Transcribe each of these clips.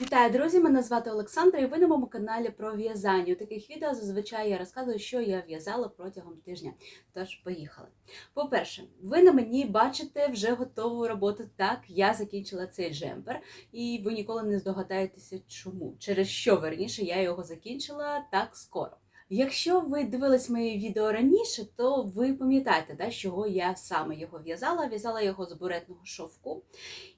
Вітаю, друзі! Мене звати Олександра, і ви на моєму каналі про в'язання. У таких відео зазвичай я розказую, що я в'язала протягом тижня. Тож, поїхали. По-перше, ви на мені бачите вже готову роботу. Так, я закінчила цей джемпер, і ви ніколи не здогадаєтеся, чому. Через що верніше я його закінчила так скоро. Якщо ви дивились моє відео раніше, то ви пам'ятаєте, да, чого я саме його в'язала. В'язала його з буретного шовку.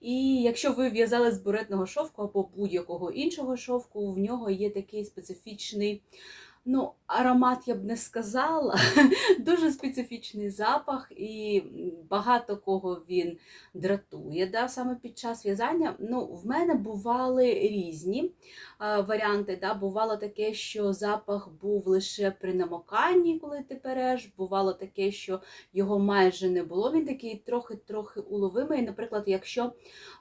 І якщо ви в'язали з буретного шовку або будь-якого іншого шовку, в нього є такий специфічний. Ну, аромат я б не сказала, дуже специфічний запах, і багато кого він дратує да, саме під час в'язання. Ну, в мене бували різні варіанти. Да. Бувало таке, що запах був лише при намоканні, коли ти переш. Бувало таке, що його майже не було. Він такий трохи-трохи уловимий. Наприклад, якщо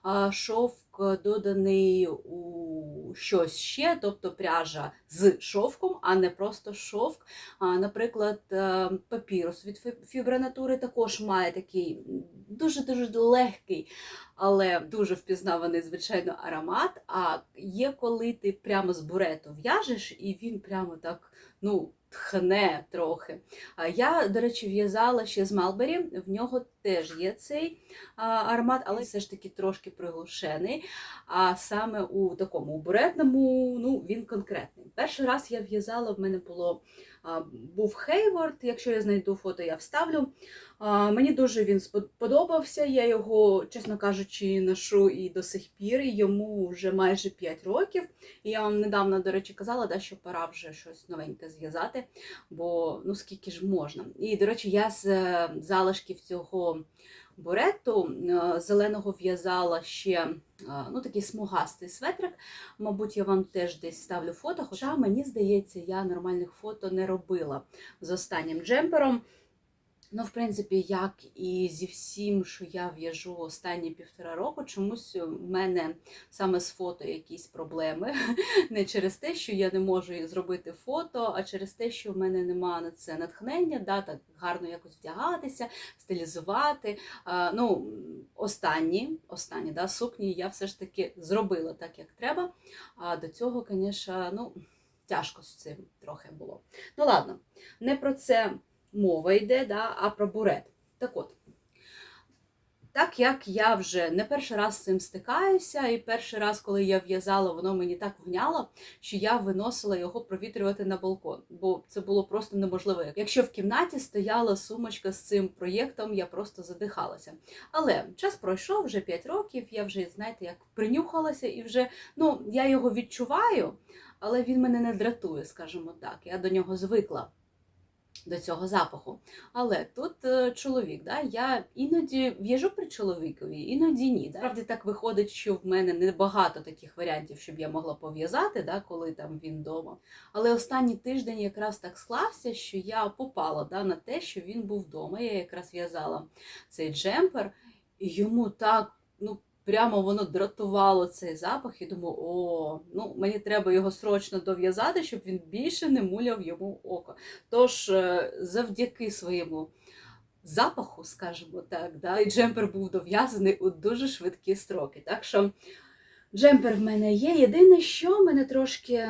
а, шовк доданий у щось ще, тобто пряжа з шовком, а не просто шовк. Наприклад, е, папірус від фібронатури також має такий дуже-дуже легкий, але дуже впізнаваний, звичайно, аромат. А є коли ти прямо з бурету в'яжеш, і він прямо так, ну. Тхне трохи. Я, до речі, в'язала ще з Малбері, в нього теж є цей аромат, але все ж таки трошки приглушений. А саме у такому буретному, ну, він конкретний. Перший раз я в'язала, в мене було був Хейворд, якщо я знайду фото, я вставлю. Мені дуже він сподобався. Я його, чесно кажучи, ношу і до сих пір. Йому вже майже 5 років. І я вам недавно, до речі, казала, да, що пора вже щось новеньке зв'язати, бо ну скільки ж можна. І, до речі, я з е, залишків цього бурету е, зеленого в'язала ще е, ну, такий смугастий светрик. Мабуть, я вам теж десь ставлю фото, хоча мені здається, я нормальних фото не робила з останнім джемпером. Ну, в принципі, як і зі всім, що я в'яжу останні півтора року, чомусь в мене саме з фото якісь проблеми. Не через те, що я не можу зробити фото, а через те, що в мене немає на це натхнення, да, так гарно якось вдягатися, стилізувати. А, ну, Останні останні да, сукні я все ж таки зробила так, як треба. А до цього, звісно, ну, тяжко з цим трохи було. Ну, ладно, не про це мова йде, да, а про бурет. Так от, так як я вже не перший раз з цим стикаюся, і перший раз, коли я в'язала, воно мені так вняло, що я виносила його провітрювати на балкон, бо це було просто неможливо. Якщо в кімнаті стояла сумочка з цим проєктом, я просто задихалася. Але час пройшов вже 5 років, я вже, знаєте, як принюхалася, і вже ну, я його відчуваю, але він мене не дратує, скажімо так. Я до нього звикла до цього запаху. Але тут е, чоловік, да, я іноді в'яжу при чоловікові, іноді ні. Справді так виходить, що в мене небагато таких варіантів, щоб я могла пов'язати, да, коли там він вдома. Але останній тиждень якраз так склався, що я попала да, на те, що він був вдома. Я якраз в'язала цей джемпер, і йому так ну, прямо воно дратувало цей запах, і думаю, о, ну мені треба його срочно дов'язати, щоб він більше не муляв йому око. Тож, е, завдяки своєму запаху, скажімо так, да, і джемпер був дов'язаний у дуже швидкі строки. Так що джемпер в мене є. Єдине, що мене трошки.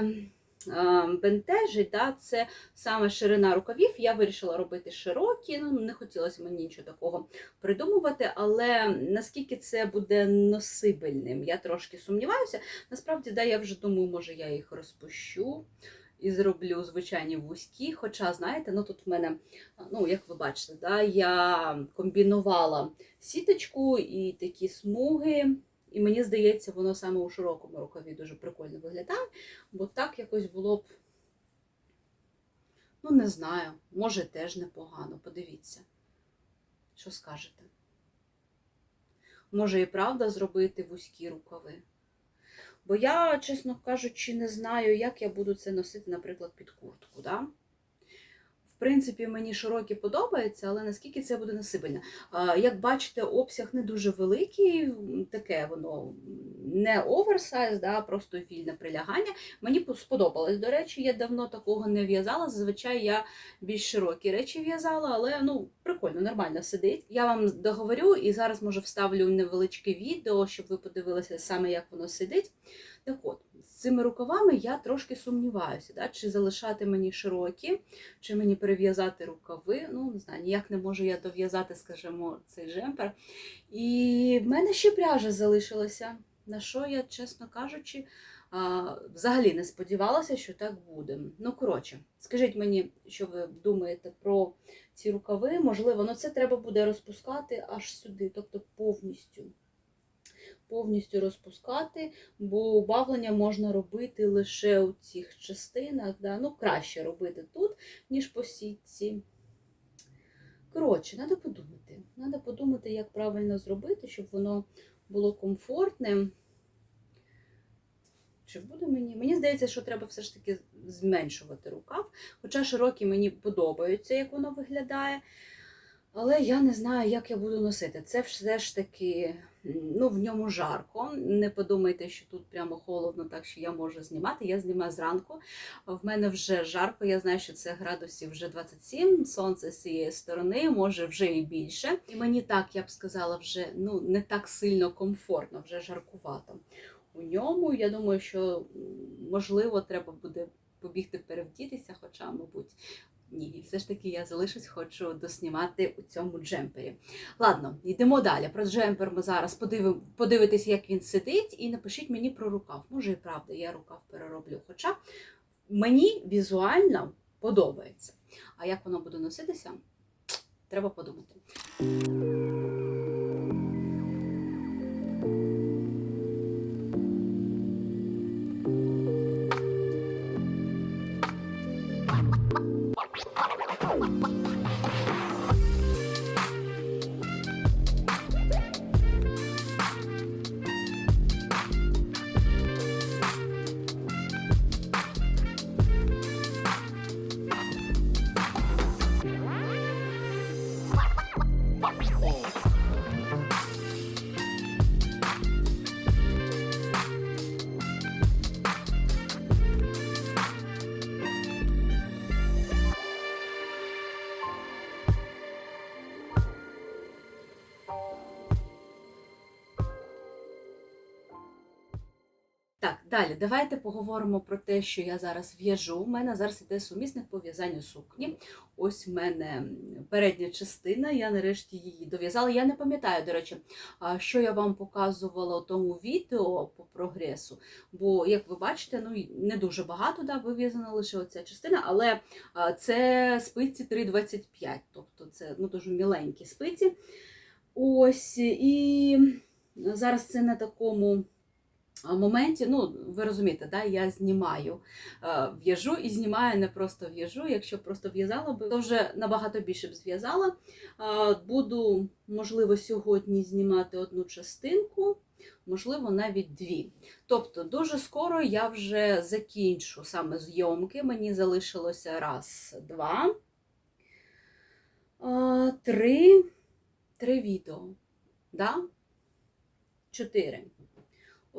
Бентежить, да, це саме ширина рукавів. Я вирішила робити широкі, ну не хотілося мені нічого такого придумувати, але наскільки це буде носибельним, я трошки сумніваюся. Насправді, да, я вже думаю, може я їх розпущу і зроблю звичайні вузькі. Хоча, знаєте, ну тут в мене, ну, як ви бачите, да, я комбінувала сіточку і такі смуги. І мені здається, воно саме у широкому рукаві дуже прикольно виглядає, бо так якось було б, ну, не знаю, може теж непогано. Подивіться, що скажете? Може і правда зробити вузькі рукави? Бо я, чесно кажучи, не знаю, як я буду це носити, наприклад, під куртку. Да? Принципі, мені широкі подобається, але наскільки це буде насипельно. Як бачите, обсяг не дуже великий, таке воно не оверсайз, да, просто вільне прилягання. Мені сподобалось, до речі, я давно такого не в'язала. Зазвичай я більш широкі речі в'язала, але ну прикольно, нормально сидить. Я вам договорю і зараз може вставлю невеличке відео, щоб ви подивилися саме, як воно сидить. Так от, цими рукавами я трошки сумніваюся, да, чи залишати мені широкі, чи мені перев'язати рукави. Ну, не знаю, ніяк не можу я дов'язати, скажімо, цей джемпер. І в мене ще пряжа залишилася. На що я, чесно кажучи, взагалі не сподівалася, що так буде. Ну, коротше, скажіть мені, що ви думаєте про ці рукави. Можливо, ну це треба буде розпускати аж сюди, тобто повністю. Повністю розпускати, бо убавлення можна робити лише у цих частинах. Да? Ну, краще робити тут, ніж по сітці. Коротше, треба подумати. Треба подумати, як правильно зробити, щоб воно було комфортним. Чи буде мені? Мені здається, що треба все ж таки зменшувати рукав. Хоча широкі мені подобаються, як воно виглядає. Але я не знаю, як я буду носити. Це все ж таки, ну, в ньому жарко. Не подумайте, що тут прямо холодно, так що я можу знімати. Я знімаю зранку. В мене вже жарко, я знаю, що це градусів вже 27, сонце з цієї сторони, може вже і більше. І мені так, я б сказала, вже ну, не так сильно комфортно, вже жаркувато. У ньому я думаю, що можливо треба буде побігти перевдітися, хоча, мабуть, ні, все ж таки я залишусь, хочу доснімати у цьому джемпері. Ладно, йдемо далі. Про джемпер ми зараз подивимо, подивитися, як він сидить, і напишіть мені про рукав. Може, і правда, я рукав перероблю. Хоча мені візуально подобається. А як воно буде носитися, треба подумати. Так, далі давайте поговоримо про те, що я зараз в'яжу. У мене зараз іде сумісник по в'язанню сукні. Ось в мене передня частина, я нарешті її дов'язала. Я не пам'ятаю, до речі, що я вам показувала у тому відео по прогресу. Бо, як ви бачите, ну не дуже багато да, вив'язана лише оця частина, але це спиці 3,25, тобто це ну, дуже міленькі спиці. Ось, і зараз це на такому моменті, ну, ви розумієте, да, я знімаю, е, в'яжу і знімаю, не просто в'яжу. Якщо просто в'язала би, то вже набагато більше б зв'язала. Е, Буду, можливо, сьогодні знімати одну частинку, можливо, навіть дві. Тобто, дуже скоро я вже закінчу саме зйомки. Мені залишилося раз, два, е, три, три відео. Да? Чотири.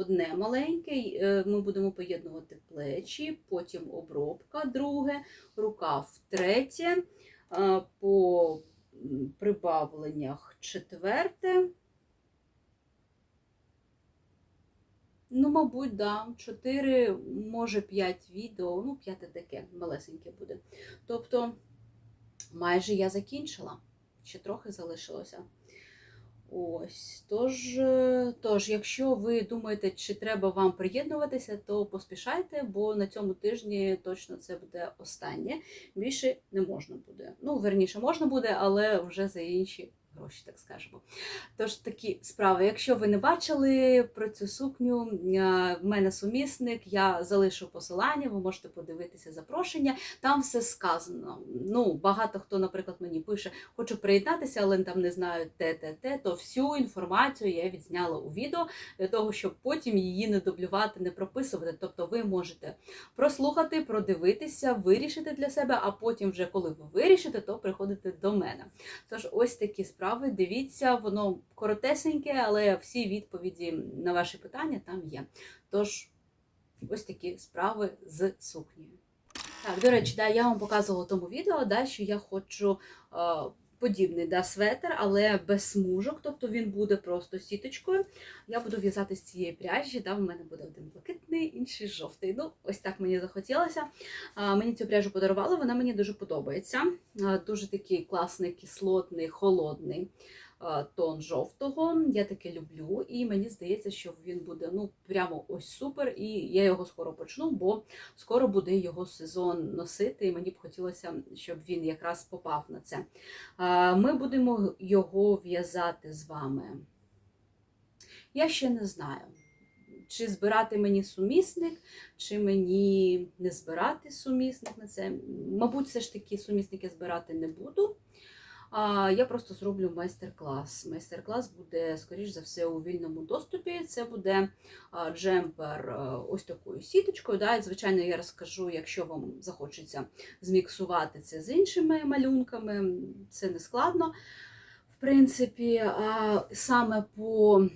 Одне маленьке, е, ми будемо поєднувати плечі, потім обробка, друге, рукав третє, по прибавленнях четверте. Ну, мабуть, да. Чотири, може, п'ять відео, ну, п'яте таке, малесеньке буде. Тобто, майже я закінчила, ще трохи залишилося. Ось, тож, е, тож, якщо ви думаєте, чи треба вам приєднуватися, то поспішайте, бо на цьому тижні точно це буде останнє. Більше не можна буде. Ну, верніше, можна буде, але вже за інші гроші, так скажемо. Тож такі справи. Якщо ви не бачили про цю сукню, е, в мене сумісник, я залишу посилання, ви можете подивитися запрошення. Там все сказано. Ну, багато хто, наприклад, мені пише, хочу приєднатися, але там не знаю те, те, те, то всю інформацію я відзняла у відео для того, щоб потім її не дублювати, не прописувати. Тобто ви можете прослухати, продивитися, вирішити для себе, а потім, вже коли ви вирішите, то приходите до мене. Тож, ось такі справи. Дивіться, воно коротесеньке, але всі відповіді на ваші питання там є. Тож, ось такі справи з сукнею. Так, до речі, да, я вам показувала в тому відео, да, що я хочу е, подібний да, светр, але без смужок, тобто він буде просто сіточкою. Я буду в'язати з цієї пряжі, да, в мене буде один блакитний, інший жовтий. Ну, ось так мені захотілося. Мені цю пряжу подарували, вона мені дуже подобається. Дуже такий класний, кислотний, холодний тон жовтого. Я таке люблю, і мені здається, що він буде ну, прямо ось супер. І я його скоро почну, бо скоро буде його сезон носити, і мені б хотілося, щоб він якраз попав на це. Ми будемо його в'язати з вами. Я ще не знаю, чи збирати мені сумісник, чи мені не збирати сумісник на це. Мабуть, все ж таки сумісники збирати не буду. А я просто зроблю майстер-клас. Майстер-клас буде, скоріш за все, у вільному доступі. Це буде джемпер ось такою сіточкою. Да? Звичайно, я розкажу, якщо вам захочеться зміксувати це з іншими малюнками, це не складно. В принципі, саме по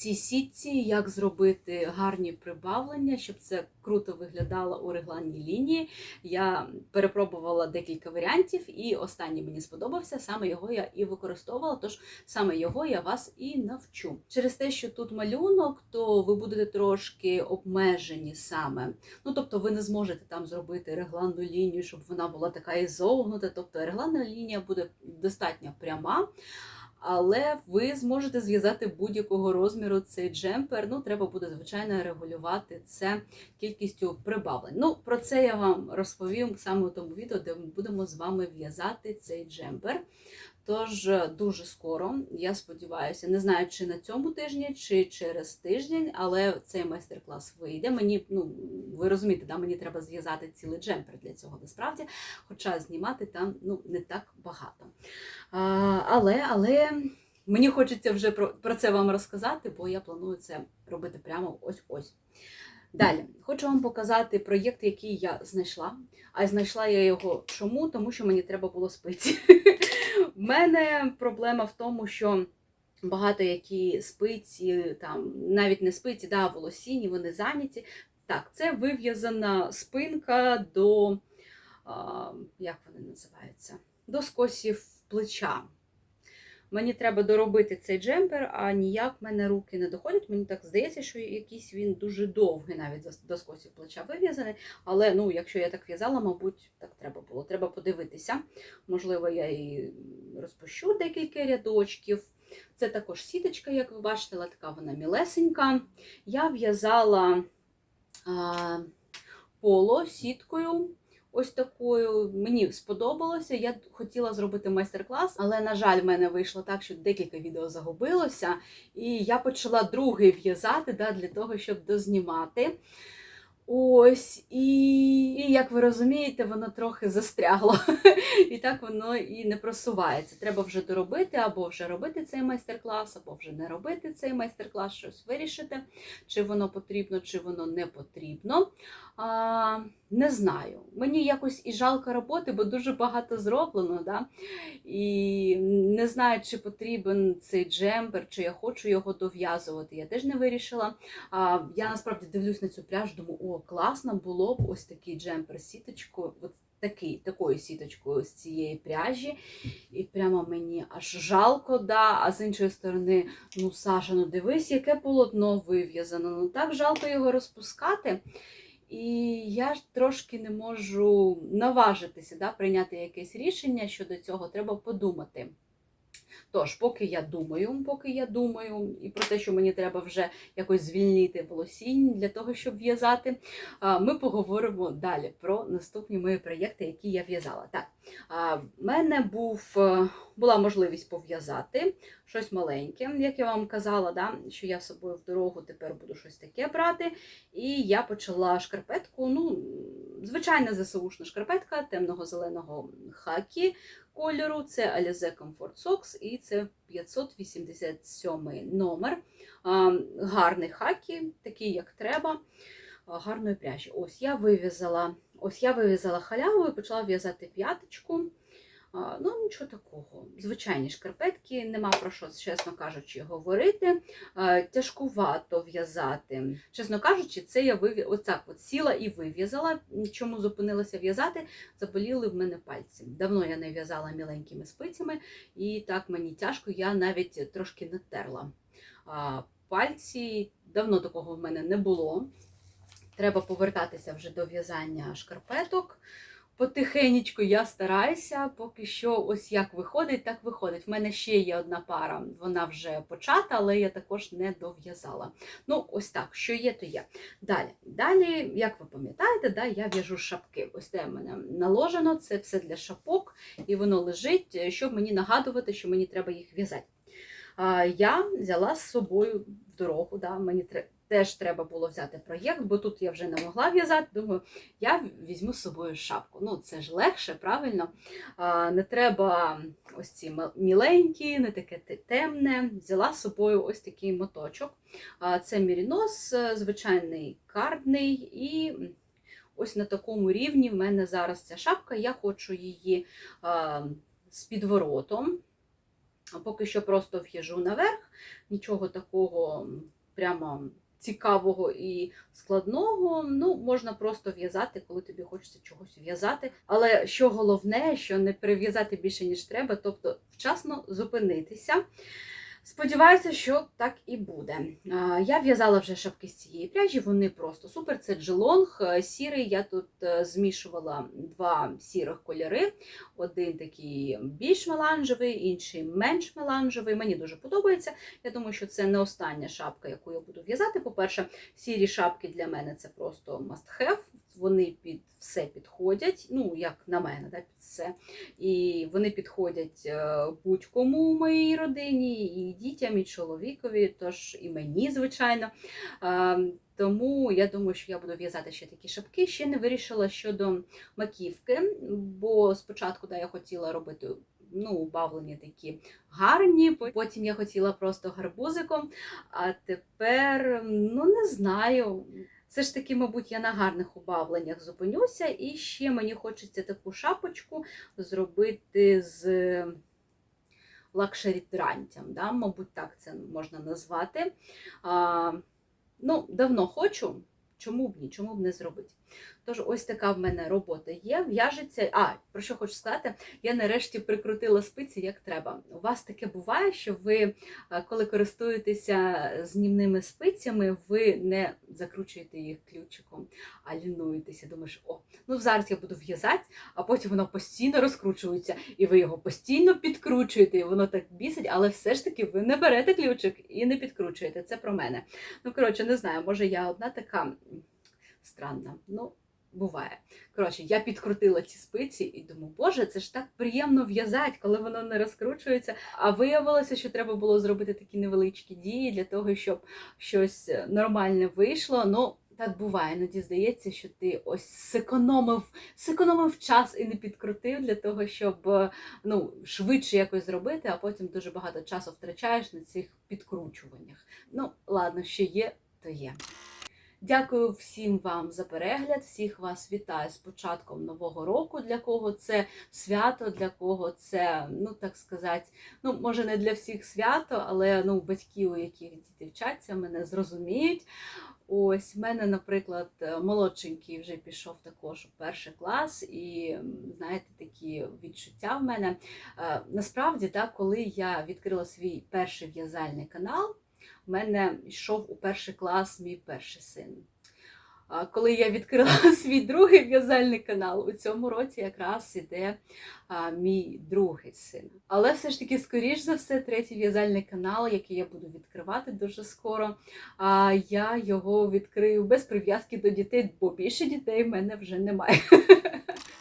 цій сітці, як зробити гарні прибавлення, щоб це круто виглядало у регланній лінії. Я перепробувала декілька варіантів, і останній мені сподобався. Саме його я і використовувала, тож саме його я вас і навчу. Через те, що тут малюнок, то ви будете трошки обмежені саме. Ну, тобто, ви не зможете там зробити регланну лінію, щоб вона була така і зогнута. Тобто, регланна лінія буде достатньо пряма. Але ви зможете зв'язати будь-якого розміру цей джемпер. Ну, треба буде, звичайно, регулювати це кількістю прибавлень. Ну, про це я вам розповім саме у тому відео, де ми будемо з вами в'язати цей джемпер. Тож дуже скоро, я сподіваюся, не знаю, чи на цьому тижні, чи через тиждень, але цей майстер-клас вийде. Мені, ну ви розумієте, да, мені треба зв'язати цілий джемпер для цього насправді, хоча знімати там ну, не так багато. А, але, але мені хочеться вже про, про це вам розказати, бо я планую це робити прямо ось-ось. Далі, хочу вам показати проєкт, який я знайшла. А знайшла я його чому? Тому що мені треба було спиці. У мене проблема в тому, що багато які спиці, там навіть не спиці, да, волосіні, вони зайняті. Так, це вив'язана спинка до, а, як вони називаються? До скосів плеча. Мені треба доробити цей джемпер, а ніяк в мене руки не доходять. Мені так здається, що якийсь він дуже довгий, навіть до скосів плеча вив'язаний. Але ну, якщо я так в'язала, мабуть, так треба було. Треба подивитися. Можливо, я і розпущу декілька рядочків. Це також сіточка, як ви бачите, така вона мілесенька. Я в'язала поло сіткою. Ось такою мені сподобалося. Я хотіла зробити майстер-клас, але, на жаль, в мене вийшло так, що декілька відео загубилося, і я почала другий в'язати да, для того, щоб дознімати. Ось, і, і як ви розумієте, воно трохи застрягло. І так воно і не просувається. Треба вже доробити, або вже робити цей майстер-клас, або вже не робити цей майстер-клас, щось вирішити, чи воно потрібно, чи воно не потрібно. А, Не знаю. Мені якось і жалко роботи, бо дуже багато зроблено. Да? І не знаю, чи потрібен цей джемпер, чи я хочу його дов'язувати. Я теж не вирішила. А, Я насправді дивлюсь на цю пряж, думаю, о, класно було б ось такий джемпер з сіточкою. От такий, такою сіточкою з цієї пряжі. І прямо мені аж жалко, да. а з іншої сторони, ну, Саша, ну дивись, яке полотно вив'язано. Ну так жалко його розпускати. І я ж трошки не можу наважитися, да, прийняти якесь рішення щодо цього, треба подумати. Тож, поки я думаю, поки я думаю, і про те, що мені треба вже якось звільнити волосінь для того, щоб в'язати, ми поговоримо далі про наступні мої проєкти, які я в'язала. Так, в мене був, е, була можливість пов'язати щось маленьке, як я вам казала, да, що я з собою в дорогу тепер буду щось таке брати. І я почала шкарпетку. ну, Звичайна ЗСУшна шкарпетка темного зеленого хакі кольору. Це Alize Comfort Socks і це 587 номер. Гарний хакі, такий, як треба, гарної пряжі. Ось я вив'язала ось я вив'язала халяву і почала в'язати п'яточку. Ну, нічого такого. Звичайні шкарпетки, нема про що, чесно кажучи, говорити. Тяжкувато в'язати. Чесно кажучи, це я вив'я... Оцак от сіла і вив'язала. Чому зупинилася в'язати? Заболіли в мене пальці. Давно я не в'язала міленькими спицями, і так мені тяжко, я навіть трошки не терла. Пальці давно такого в мене не було. Треба повертатися вже до в'язання шкарпеток. Потихенечку я стараюся, поки що ось як виходить, так виходить. В мене ще є одна пара, вона вже почата, але я також не дов'язала. Ну, ось так, що є, то є. Далі, далі, як ви пам'ятаєте, да, я в'яжу шапки. Ось де в мене наложено, це все для шапок, і воно лежить, щоб мені нагадувати, що мені треба їх в'язати. Я взяла з собою в дорогу, да, мені треба. Теж треба було взяти проєкт, бо тут я вже не могла в'язати. Думаю, я візьму з собою шапку. Ну, це ж легше, правильно. Не треба ось ці міленькі, не таке темне. Взяла з собою ось такий моточок. Це мірінос, звичайний кардний, і ось на такому рівні в мене зараз ця шапка. Я хочу її з підворотом. Поки що просто в'яжу наверх, нічого такого прямо цікавого і складного. Ну, можна просто в'язати, коли тобі хочеться чогось в'язати. Але що головне, що не перев'язати більше, ніж треба, тобто вчасно зупинитися. Сподіваюся, що так і буде. Я в'язала вже шапки з цієї пряжі, вони просто супер. Це джелонг сірий. Я тут е, змішувала два сірих кольори. Один такий більш меланжевий, інший менш меланжевий. Мені дуже подобається. Я думаю, що це не остання шапка, яку я буду в'язати. По-перше, сірі шапки для мене це просто must have. Вони під все підходять, ну, як на мене, да, під все. І вони підходять е, будь-кому в моїй родині, і дітям, і чоловікові, тож і мені, звичайно. Тому я думаю, що я буду в'язати ще такі шапки. Ще не вирішила щодо маківки, бо спочатку да, я хотіла робити. Ну, убавлені такі гарні. Потім я хотіла просто гарбузиком, а тепер ну не знаю. Все ж таки, мабуть, я на гарних убавленнях зупинюся, і ще мені хочеться таку шапочку зробити з лакшері дрантям. Да? Мабуть, так це можна назвати. А, Ну, Давно хочу, чому б ні, чому б не зробити. Тож, ось така в мене робота є. В'яжеться. А, про що хочу сказати, я нарешті прикрутила спиці як треба. У вас таке буває, що ви, коли користуєтеся знімними спицями, ви не закручуєте їх ключиком, а лінуєтеся. Думаєш, о, ну зараз я буду в'язати, а потім воно постійно розкручується, і ви його постійно підкручуєте, і воно так бісить, але все ж таки ви не берете ключик і не підкручуєте. Це про мене. Ну, коротше, не знаю, може я одна така странна. Ну, буває. Коротше, я підкрутила ці спиці і думаю, боже, це ж так приємно в'язати, коли воно не розкручується. А виявилося, що треба було зробити такі невеличкі дії для того, щоб щось нормальне вийшло. Ну, так буває, іноді здається, що ти ось секономив, секономив час і не підкрутив для того, щоб ну, швидше якось зробити, а потім дуже багато часу втрачаєш на цих підкручуваннях. Ну, ладно, що є, то є. Дякую всім вам за перегляд. Всіх вас вітаю з початком нового року. Для кого це свято, для кого це, ну так сказати, ну може не для всіх свято, але ну батьки, у яких діти вчаться, мене зрозуміють. Ось в мене, наприклад, молодшенький вже пішов також у перший клас, і знаєте, такі відчуття в мене. Е, насправді, так, коли я відкрила свій перший в'язальний канал в мене йшов у перший клас мій перший син. Коли я відкрила свій другий в'язальний канал, у цьому році якраз іде а, мій другий син. Але все ж таки, скоріш за все, третій в'язальний канал, який я буду відкривати дуже скоро, а, я його відкрию без прив'язки до дітей, бо більше дітей в мене вже немає.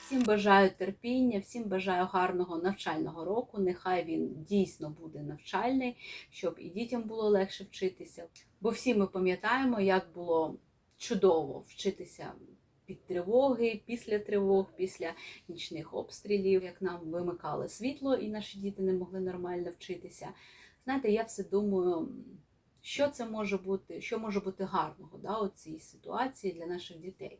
Всім бажаю терпіння, всім бажаю гарного навчального року. Нехай він дійсно буде навчальний, щоб і дітям було легше вчитися. Бо всі ми пам'ятаємо, як було чудово вчитися під тривоги, після тривог, після нічних обстрілів, як нам вимикали світло, і наші діти не могли нормально вчитися. Знаєте, я все думаю. Що це може бути, що може бути гарного да, у цій ситуації для наших дітей?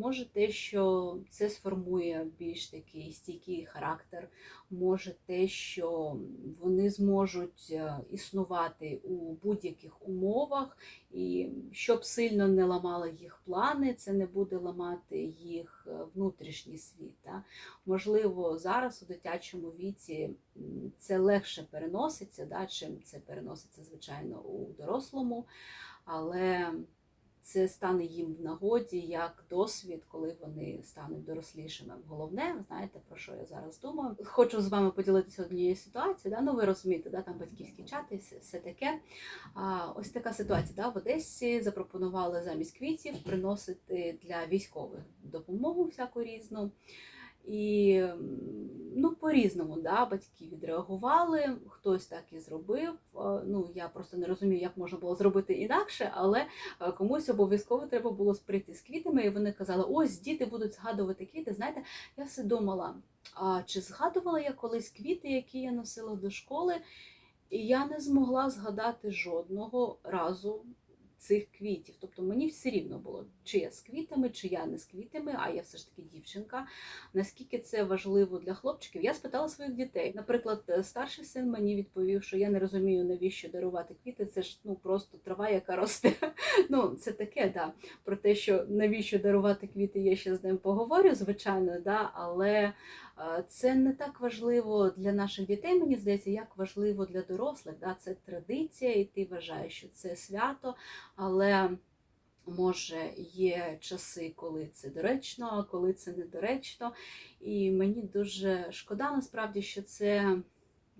Може те, що це сформує більш такий стійкий характер, може те, що вони зможуть е, існувати у будь-яких умовах, і щоб сильно не ламали їх плани, це не буде ламати їх е, внутрішній світ. Да? Можливо, зараз у дитячому віці це легше переноситься, да, чим це переноситься, звичайно, у дорослому, але це стане їм в нагоді як досвід, коли вони стануть дорослішими. Головне, знаєте, про що я зараз думаю. Хочу з вами поділитися однією ситуацією. Да? Ну, ви розумієте, да? там батьківські чати, все, все таке. А, ось така ситуація. Да? В Одесі запропонували замість квітів приносити для військових допомогу всяку різну. І ну, по-різному да, батьки відреагували, хтось так і зробив. Е, Ну, я просто не розумію, як можна було зробити інакше, але е, комусь обов'язково треба було прийти з квітами, і вони казали, ось діти будуть згадувати квіти. Знаєте, я все думала, а чи згадувала я колись квіти, які я носила до школи, і я не змогла згадати жодного разу цих квітів. Тобто мені все рівно було, чи я з квітами, чи я не з квітами, а я все ж таки дівчинка. Наскільки це важливо для хлопчиків? Я спитала своїх дітей. Наприклад, е, старший син мені відповів, що я не розумію, навіщо дарувати квіти. Це ж ну просто трава, яка росте. Ну це таке, да. Про те, що навіщо дарувати квіти, я ще з ним поговорю, звичайно, да, але це не так важливо для наших дітей, мені здається, як важливо для дорослих. Да? Це традиція, і ти вважаєш, що це свято, але може є часи, коли це доречно, а коли це недоречно. І мені дуже шкода насправді, що це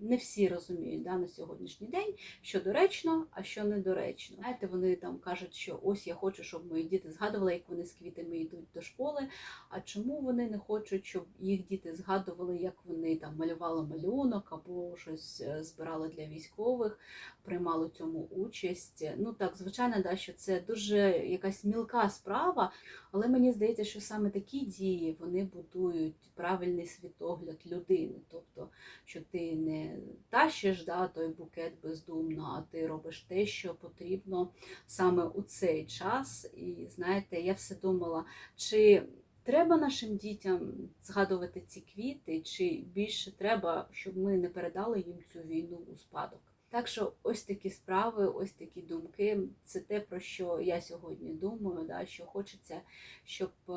не всі розуміють да, на сьогоднішній день, що доречно, а що недоречно. Знаєте, вони там кажуть, що ось я хочу, щоб мої діти згадували, як вони з квітами йдуть до школи. А чому вони не хочуть, щоб їх діти згадували, як вони там малювали малюнок або щось е, збирали для військових, приймали цьому участь? Ну так, звичайно, да, що це дуже якась мілка справа, але мені здається, що саме такі дії вони будують правильний світогляд людини. Тобто, що ти не тащиш да, той букет бездумно, а ти робиш те, що потрібно саме у цей час. І знаєте, я все думала, чи треба нашим дітям згадувати ці квіти, чи більше треба, щоб ми не передали їм цю війну у спадок. Так що ось такі справи, ось такі думки. Це те, про що я сьогодні думаю, да, що хочеться, щоб е,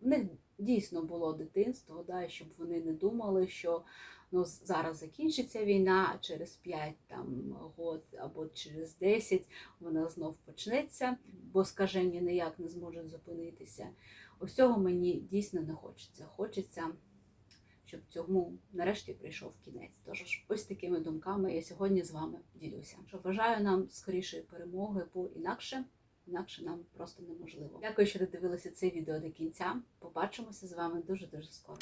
в них дійсно було дитинство, да, щоб вони не думали, що ну, зараз закінчиться війна, а через 5 там, год або через 10 вона знов почнеться, бо скажені ніяк не зможуть зупинитися. Ось цього мені дійсно не хочеться. Хочеться щоб цьому нарешті прийшов кінець. Тож ось такими думками я сьогодні з вами ділюся. Що бажаю нам скорішої перемоги, бо інакше. Інакше нам просто неможливо. Дякую, що додивилися це відео до кінця. Побачимося з вами дуже дуже скоро.